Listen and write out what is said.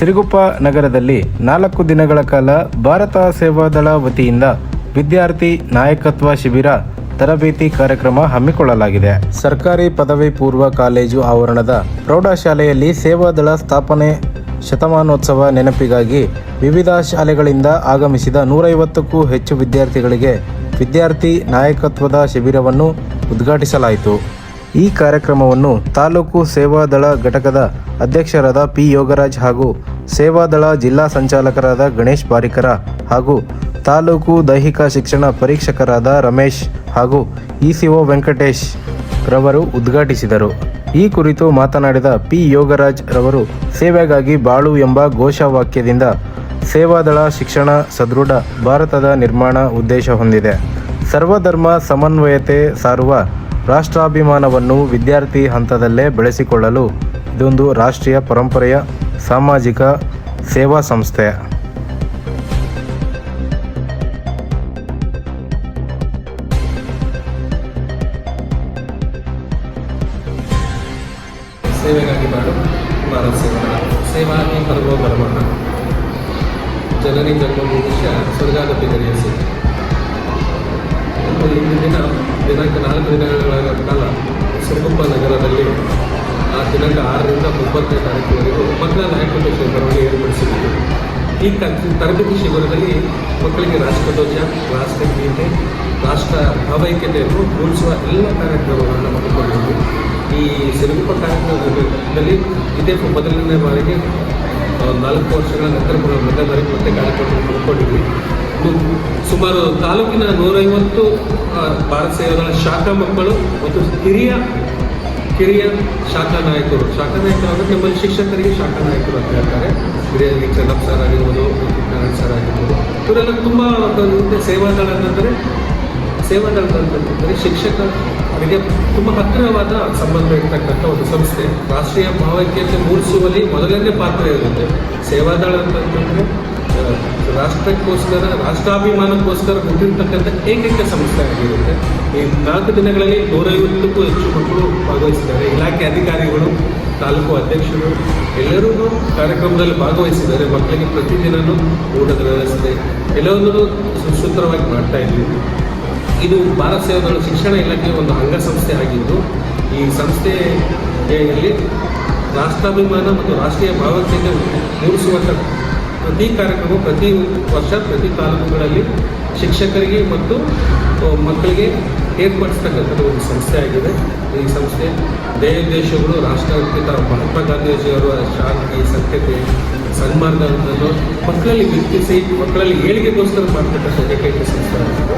ಸಿರುಗುಪ್ಪ ನಗರದಲ್ಲಿ ನಾಲ್ಕು ದಿನಗಳ ಕಾಲ ಭಾರತ ಸೇವಾದಳ ವತಿಯಿಂದ ವಿದ್ಯಾರ್ಥಿ ನಾಯಕತ್ವ ಶಿಬಿರ, ತರಬೇತಿ ಕಾರ್ಯಕ್ರಮ ಹಮ್ಮಿಕೊಳ್ಳಲಾಗಿದೆ. ಸರ್ಕಾರಿ ಪದವಿ ಪೂರ್ವ ಕಾಲೇಜು ಆವರಣದ ಪ್ರೌಢಶಾಲೆಯಲ್ಲಿ ಸೇವಾದಳ ಸ್ಥಾಪನೆ ಶತಮಾನೋತ್ಸವ ನೆನಪಿಗಾಗಿ ವಿವಿಧ ಶಾಲೆಗಳಿಂದ ಆಗಮಿಸಿದ ನೂರೈವತ್ತಕ್ಕೂ ಹೆಚ್ಚು ವಿದ್ಯಾರ್ಥಿಗಳಿಗೆ ವಿದ್ಯಾರ್ಥಿ ನಾಯಕತ್ವದ ಶಿಬಿರವನ್ನು ಉದ್ಘಾಟಿಸಲಾಯಿತು. ಈ ಕಾರ್ಯಕ್ರಮವನ್ನು ತಾಲೂಕು ಸೇವಾದಳ ಘಟಕದ ಅಧ್ಯಕ್ಷರಾದ ಪಿ ಯೋಗರಾಜ್ ಹಾಗೂ ಸೇವಾದಳ ಜಿಲ್ಲಾ ಸಂಚಾಲಕರಾದ ಗಣೇಶ್ ಬಾರಿಕರ ಹಾಗೂ ತಾಲೂಕು ದೈಹಿಕ ಶಿಕ್ಷಣ ಪರೀಕ್ಷಕರಾದ ರಮೇಶ್ ಹಾಗೂ ಇಸಿಒ ವೆಂಕಟೇಶ್ ರವರು ಉದ್ಘಾಟಿಸಿದರು. ಈ ಕುರಿತು ಮಾತನಾಡಿದ ಪಿ ಯೋಗರಾಜ್ ರವರು, ಸೇವೆಗಾಗಿ ಬಾಳು ಎಂಬ ಘೋಷವಾಕ್ಯದಿಂದ ಸೇವಾದಳ ಶಿಕ್ಷಣ ಸದೃಢ ಭಾರತದ ನಿರ್ಮಾಣ ಉದ್ದೇಶ ಹೊಂದಿದೆ. ಸರ್ವಧರ್ಮ ಸಮನ್ವಯತೆ ಸಾರುವ ರಾಷ್ಟ್ರಾಭಿಮಾನವನ್ನು ವಿದ್ಯಾರ್ಥಿ ಹಂತದಲ್ಲೇ ಬೆಳೆಸಿಕೊಳ್ಳಲು ಇದೊಂದು ರಾಷ್ಟ್ರೀಯ ಪರಂಪರೆಯ ಸಾಮಾಜಿಕ ಸೇವಾ ಸಂಸ್ಥೆ. ಸೇವೆಗಾಗಿ ಮಾಡು ಭಾರತ ಸೇವಾ ಸೇವಾಗಿ ಪರಮೋ ಪರಮಃ. ಜನನಿ ಜನ್ಮ ಮುಗಿಶ ಸ್ವರ್ಗಾದ ಗರಿಯಸಿ. ಇಂದಿನ ದಿನ, ದಿನಾಂಕ ನಾಲ್ಕು ದಿನಗಳ ಕಾಲ ಸಿರುಗುಪ್ಪ ನಗರದಲ್ಲಿ ಆ ದಿನಾಂಕ ಒಂಬತ್ತನೇ ತಾರೀಕಿನವರೆಗೂ ಮಕ್ಕಳ ನಾಯಕತ್ವ ಶಿಬಿರವನ್ನು ಏರ್ಪಡಿಸಿದ್ದೀವಿ ಈ ತರಬೇತಿ ಶಿಬಿರದಲ್ಲಿ ಮಕ್ಕಳಿಗೆ ರಾಷ್ಟ್ರಧ್ವಜ ರಾಷ್ಟ್ರಗೀತೆ ರಾಷ್ಟ್ರ ಭಾವೈಕ್ಯತೆಯನ್ನು ಮೂಡಿಸುವ ಎಲ್ಲ ಕಾರ್ಯಕ್ರಮಗಳನ್ನು ಮಾಡಿಕೊಂಡಿದ್ದರು ಈ ಸಿರುಗುಪ್ಪ ಕಾರ್ಯಕ್ರಮದಲ್ಲಿ ಇದೇ ಮೊದಲನೇ ಬಾರಿಗೆ ನಾಲ್ಕು ವರ್ಷಗಳ ನಂತರ ಮೊದಲ- ಮೊದಲ ಬಾರಿಗೆ ಮತ್ತೆ ಕಾರ್ಯಕ್ರಮ ಹಮ್ಮಿಕೊಂಡಿದ್ವಿ. ಇನ್ನು ಸುಮಾರು ತಾಲೂಕಿನ ನೂರೈವತ್ತು ಭಾರತ ಸೇವೆಗಳ ಶಾಖಾ ಮಕ್ಕಳು ಮತ್ತು ಹಿರಿಯ ಕಿರಿಯ ಶಾಖಾ ನಾಯಕರು. ಶಾಖಾ ನಾಯಕರು ಅಂದರೆ ನಮ್ಮಲ್ಲಿ ಶಿಕ್ಷಕರಿಗೆ ಶಾಖಾ ನಾಯಕರು ಅಂತ ಹೇಳ್ತಾರೆ. ಹಿರಿಯ ಚೆನ್ನಪ್ಪ ಸರ್ ಆಗಿರ್ಬೋದು ನಾರಾಯಣ್ ಸರ್ ಆಗಿರ್ಬೋದು. ಇವರೆಲ್ಲ ತುಂಬ ಸೇವಾದಳ ಅಂತಂದರೆ ಸೇವಾದಳ ಅಂತಂದರೆ ಶಿಕ್ಷಕರಿಗೆ ತುಂಬ ಹತ್ತಿರವಾದ ಸಂಬಂಧ ಇರ್ತಕ್ಕಂಥ ಒಂದು ಸಂಸ್ಥೆ. ರಾಷ್ಟ್ರೀಯ ಭಾವೈಕ್ಯತೆ ಮೂಡಿಸುವಲ್ಲಿ ಮೊದಲನೇ ಪಾತ್ರ ಇರುತ್ತೆ. ಸೇವಾದಳ ಅಂತಂತಂದರೆ ರಾಷ್ಟ್ರಕ್ಕೋಸ್ಕರ, ರಾಷ್ಟ್ರಾಭಿಮಾನಕ್ಕೋಸ್ಕರ ಹುಟ್ಟಿರ್ತಕ್ಕಂಥ ಏಕೈಕ ಸಂಸ್ಥೆ ಆಗಿರುತ್ತೆ. ಈ ನಾಲ್ಕು ದಿನಗಳಲ್ಲಿ ನೂರೈವತ್ತಕ್ಕೂ ಹೆಚ್ಚು ಮಕ್ಕಳು ಭಾಗವಹಿಸಿದ್ದಾರೆ. ಇಲಾಖೆ ಅಧಿಕಾರಿಗಳು, ತಾಲೂಕು ಅಧ್ಯಕ್ಷರು ಎಲ್ಲರೂ ಕಾರ್ಯಕ್ರಮದಲ್ಲಿ ಭಾಗವಹಿಸಿದ್ದಾರೆ. ಮಕ್ಕಳಿಗೆ ಪ್ರತಿದಿನವೂ ಊಟದ ವ್ಯವಸ್ಥೆ, ಎಲ್ಲವನ್ನೂ ಸುಸೂತ್ರವಾಗಿ ಮಾಡ್ತಾ ಇದ್ವಿ ಇದು ಭಾರತ ಸೇವಾದಳ ಶಿಕ್ಷಣ ಇಲಾಖೆಯ ಒಂದು ಅಂಗಸಂಸ್ಥೆ ಆಗಿದ್ದು, ಈ ಸಂಸ್ಥೆಯಲ್ಲಿ ರಾಷ್ಟ್ರಾಭಿಮಾನ ಮತ್ತು ರಾಷ್ಟ್ರೀಯ ಭಾವೈಕ್ಯತೆ ಮೂಡಿಸುವಂಥ ಪ್ರತಿ ಕಾರ್ಯಕ್ರಮ ಪ್ರತಿ ವರ್ಷ, ಪ್ರತಿ ತಾಲೂಕುಗಳಲ್ಲಿ ಶಿಕ್ಷಕರಿಗೆ ಮತ್ತು ಮಕ್ಕಳಿಗೆ ಏರ್ಪಡಿಸ್ತಕ್ಕಂಥದ್ದು ಒಂದು ಸಂಸ್ಥೆ ಆಗಿದೆ. ಈ ಸಂಸ್ಥೆ ದೇಶ ದೇಶಗಳು ರಾಷ್ಟ್ರಪಿತ ಮಹಾತ್ಮ ಗಾಂಧೀಜಿಯವರು ಶಾಂತಿ, ಸತ್ಯತೆ, ಸನ್ಮಾರ್ಗವನ್ನು ಮಕ್ಕಳಲ್ಲಿ ಗುರುತಿಸಿ ಮಕ್ಕಳಲ್ಲಿ ಏಳಿಗೆಗೋಸ್ಕರ ಮಾಡ್ತಕ್ಕಂಥ ಸಂಸ್ಥೆ ಆಗಿದೆ.